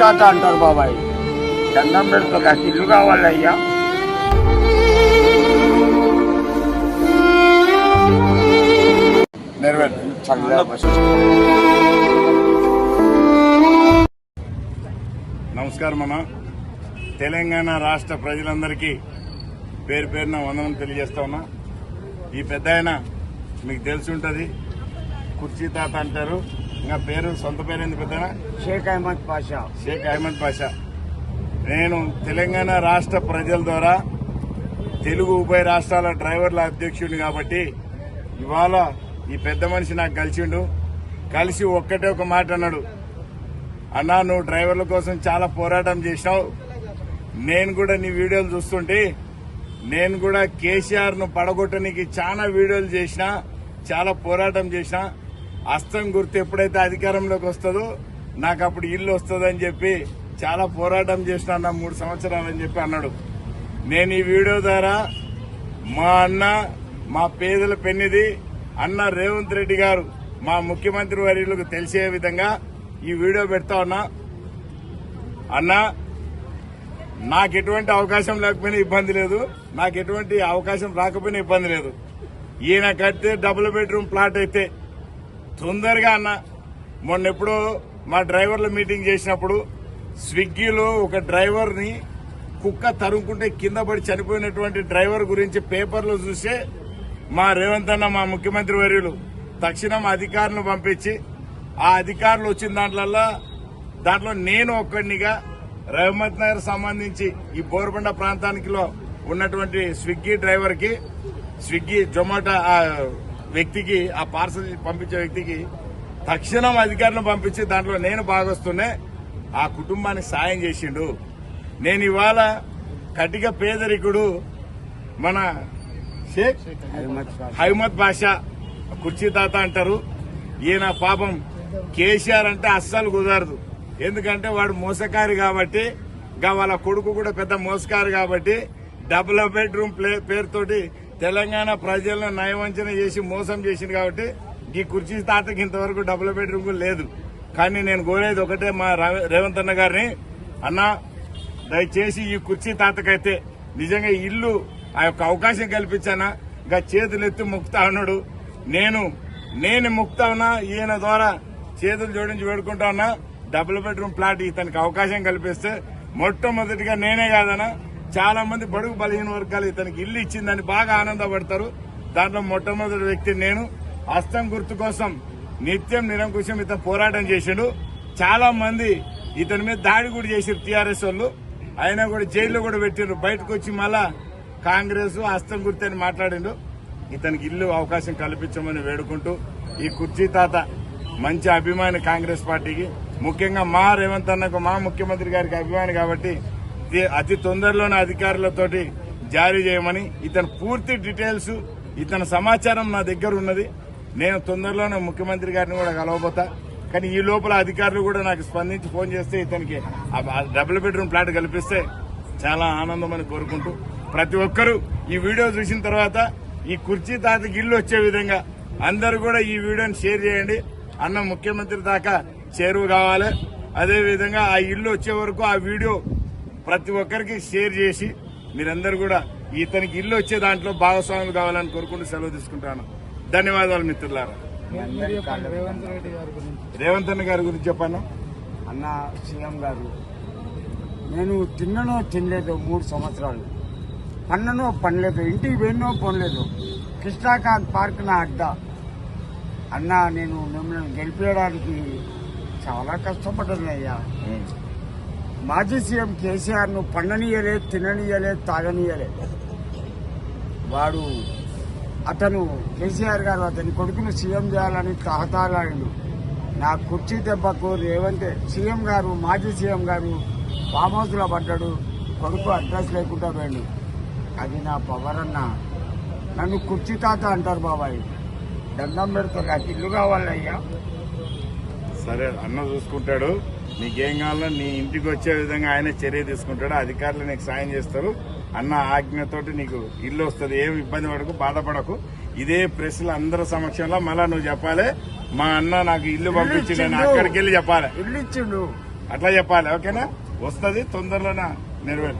తాత అంటారు బాబాయ్. దండం పెడుతూ నాకు ఇల్లు కావాలయ్యా. నమస్కారం అన్న. తెలంగాణ రాష్ట్ర ప్రజలందరికీ పేరు పేరున వందనం తెలియజేస్తా ఉన్నా. ఈ పెద్ద ఆయన మీకు తెలిసి ఉంటుంది. కుర్చీ తాత అంటారు. ఇంకా పేరు సొంత పేరు ఏంది పెద్ద షేక్ అహ్మద్ పాషా. షేక్ అహ్మద్ పాషా. నేను తెలంగాణ రాష్ట్ర ప్రజల ద్వారా తెలుగు ఉభయ రాష్ట్రాల డ్రైవర్ల అధ్యక్షుడిని కాబట్టి ఇవాళ ఈ పెద్ద మనిషి నాకు కలిసిండు. కలిసి ఒక్కటే ఒక మాట అన్నాడు. అన్నా నువ్వు డ్రైవర్ల కోసం చాలా పోరాటం చేసినావు. నేను కూడా నీ వీడియోలు చూస్తుంటే నేను కూడా కేసీఆర్ను పడగొట్టడానికి చాలా వీడియోలు చేసిన చాలా పోరాటం చేసిన అస్తం గుర్తు ఎప్పుడైతే అధికారంలోకి వస్తుందో నాకు అప్పుడు ఇల్లు వస్తుందని చెప్పి చాలా పోరాటం చేసిన అన్న మూడు సంవత్సరాలని చెప్పి అన్నాడు. నేను ఈ వీడియో ద్వారా మా అన్న మా పేదల పెన్నిది అన్న రేవంత్ రెడ్డి గారు మా ముఖ్యమంత్రి వర్యులకు తెలిసే విధంగా ఈ వీడియో పెడతా ఉన్నా. అన్న నాకు ఎటువంటి అవకాశం లేకపోయినా ఇబ్బంది లేదు. నాకు ఎటువంటి అవకాశం రాకపోయినా ఇబ్బంది లేదు. ఈయన కడితే డబుల్ బెడ్రూమ్ ప్లాట్ అయితే తొందరగా అన్న మొన్న ఎప్పుడో మా డ్రైవర్ల మీటింగ్ చేసినప్పుడు స్విగ్గీలో ఒక డ్రైవర్ని కుక్క తరుముకుంటే కింద పడి చనిపోయినటువంటి డ్రైవర్ గురించి పేపర్లో చూసే మా రేవంత్ అన్న మా ముఖ్యమంత్రి వర్యులు తక్షణం అధికారులను పంపించి ఆ అధికారులు వచ్చిన దాంట్లల్లో దాంట్లో నేను ఒక్కడినిగా రహమత్ నగర్ సంబంధించి ఈ బోర్బండ ప్రాంతానికిలో ఉన్నటువంటి స్విగ్గీ డ్రైవర్కి స్విగ్గీ జొమాటో వ్యక్తికి ఆ పార్సల్ పంపించే వ్యక్తికి తక్షణం అధికారులను పంపించి దాంట్లో నేను భాగస్తున్నే ఆ కుటుంబానికి సాయం చేసిండు. నేను ఇవాళ కటిక పేదరికుడు మన షేక్ హైమద్ బాషా కుర్చీ తాత అంటారు. ఈయన పాపం కేసీఆర్ అంటే అస్సలు కుదరదు. ఎందుకంటే వాడు మోసకారి కాబట్టి ఇంకా వాళ్ళ కొడుకు కూడా పెద్ద మోసకారు కాబట్టి డబుల్ బెడ్రూమ్ ప్లే పేరుతోటి తెలంగాణ ప్రజలను నయవంచన చేసి మోసం చేసింది కాబట్టి ఈ కుర్చీ తాతకి ఇంతవరకు డబుల్ బెడ్రూమ్ లేదు. కానీ నేను కోరేది ఒకటే మా రేవంత్ అన్న గారిని అన్న దయచేసి ఈ కుర్చీ తాతకైతే నిజంగా ఇల్లు ఆ యొక్క అవకాశం కల్పించానా? ఇంకా చేతులు ఎత్తి ముక్తా ఉన్నాడు. నేను నేను ముక్తా ఉన్నా ఈయన ద్వారా చేతులు జోడించి వేడుకుంటా ఉన్నా. డబుల్ బెడ్రూమ్ ప్లాట్ ఇతనికి అవకాశం కల్పిస్తే మొట్టమొదటిగా నేనే కాదన్నా. చాలా మంది బడుగు బలహీన వర్గాలు ఇతనికి ఇల్లు ఇచ్చిందని బాగా ఆనందపడతారు. దాంట్లో మొట్టమొదటి వ్యక్తి నేను. హస్తం గుర్తు కోసం నిత్యం నిరంకుశం ఇతను పోరాటం చేసిండు. చాలా మంది ఇతని మీద దాడి కూడా చేశారు టీఆర్ఎస్ వాళ్ళు. అయినా కూడా జైల్లో కూడా పెట్టిండ్రు. బయటకు వచ్చి మళ్ళా కాంగ్రెస్ హస్తం గుర్తు అని మాట్లాడిండు. ఇతనికి ఇల్లు అవకాశం కల్పించమని వేడుకుంటూ ఈ కుర్చీ తాత మంచి అభిమాని కాంగ్రెస్ పార్టీకి ముఖ్యంగా మా రేవంత్ అన్నకు మా ముఖ్యమంత్రి గారికి అభిమాని కాబట్టి అతి తొందరలోనే అధికారులతోటి జారీ చేయమని ఇతని పూర్తి డీటెయిల్స్ ఇతని సమాచారం నా దగ్గర ఉన్నది. నేను తొందరలోనే ముఖ్యమంత్రి గారిని కూడా కలవబోతా. కానీ ఈ లోపల అధికారులు కూడా నాకు స్పందించి ఫోన్ చేస్తే ఇతనికి ఆ డబుల్ బెడ్రూమ్ ప్లాట్ కల్పిస్తే చాలా ఆనందమని కోరుకుంటూ ప్రతి ఒక్కరూ ఈ వీడియో చూసిన తర్వాత ఈ కుర్చీ తాతకి ఇల్లు వచ్చే విధంగా అందరూ కూడా ఈ వీడియోని షేర్ చేయండి. అన్న ముఖ్యమంత్రి దాకా చేరువు కావాలి. అదేవిధంగా ఆ ఇల్లు వచ్చే వరకు ఆ వీడియో ప్రతి ఒక్కరికి షేర్ చేసి మీరందరూ కూడా ఇతనికి ఇల్లు వచ్చే దాంట్లో భాగస్వాములు కావాలని కోరుకుంటూ సెలవు తీసుకుంటాను. ధన్యవాదాలు మిత్రులారా. రేవంత్ అన్న గారి గురించి చెప్పాను అన్న సీఎం గారు నేను తిన్ననో తినలేదు మూడు సంవత్సరాలు. పన్ననో పనలేదు ఇంటికి పోయినో పనలేదు కృష్ణాకాంత్ పార్క్ నా అడ్డ. అన్న నేను మిమ్మల్ని గెలిపేయడానికి చాలా కష్టపడ్డాను అయ్యా మాజీ సీఎం కేసీఆర్ను పండనీయలే తిననీయలే తాగనీయలే. వాడు అతను కేసీఆర్ గారు అతని కొడుకును సీఎం చేయాలని తహతాలాడు నా కుర్చీ దెబ్బకు రేవంత్ సీఎం గారు మాజీ సీఎం గారు ఫామ్ హౌస్లో పడ్డాడు. కొడుకు అడ్రస్ లేకుండా పోయాడు. అది నా పవర్ అన్న. నన్ను కుర్చీ తాత అంటారు బాబాయ్. దండం పెడతారు. నాకు ఇల్లు కావాలయ్యా. సరే అన్న చూసుకుంటాడు. నీకేం కావాలో? నీ ఇంటికి వచ్చే విధంగా ఆయన చర్య తీసుకుంటాడు అధికారులు నీకు సాయం చేస్తారు అన్న ఆజ్ఞతోటి నీకు ఇల్లు వస్తుంది. ఏం ఇబ్బంది పడకు బాధపడకు. ఇదే ప్రెస్ల అందరి సమక్షంలో మళ్ళా నువ్వు చెప్పాలి. మా అన్న నాకు ఇల్లు పంపించి నేను. అక్కడికి వెళ్ళి చెప్పాలి. ఇల్లు ఇచ్చిండు. అట్లా చెప్పాలి ఓకేనా? వస్తుంది తొందరలోనే నెరవేరు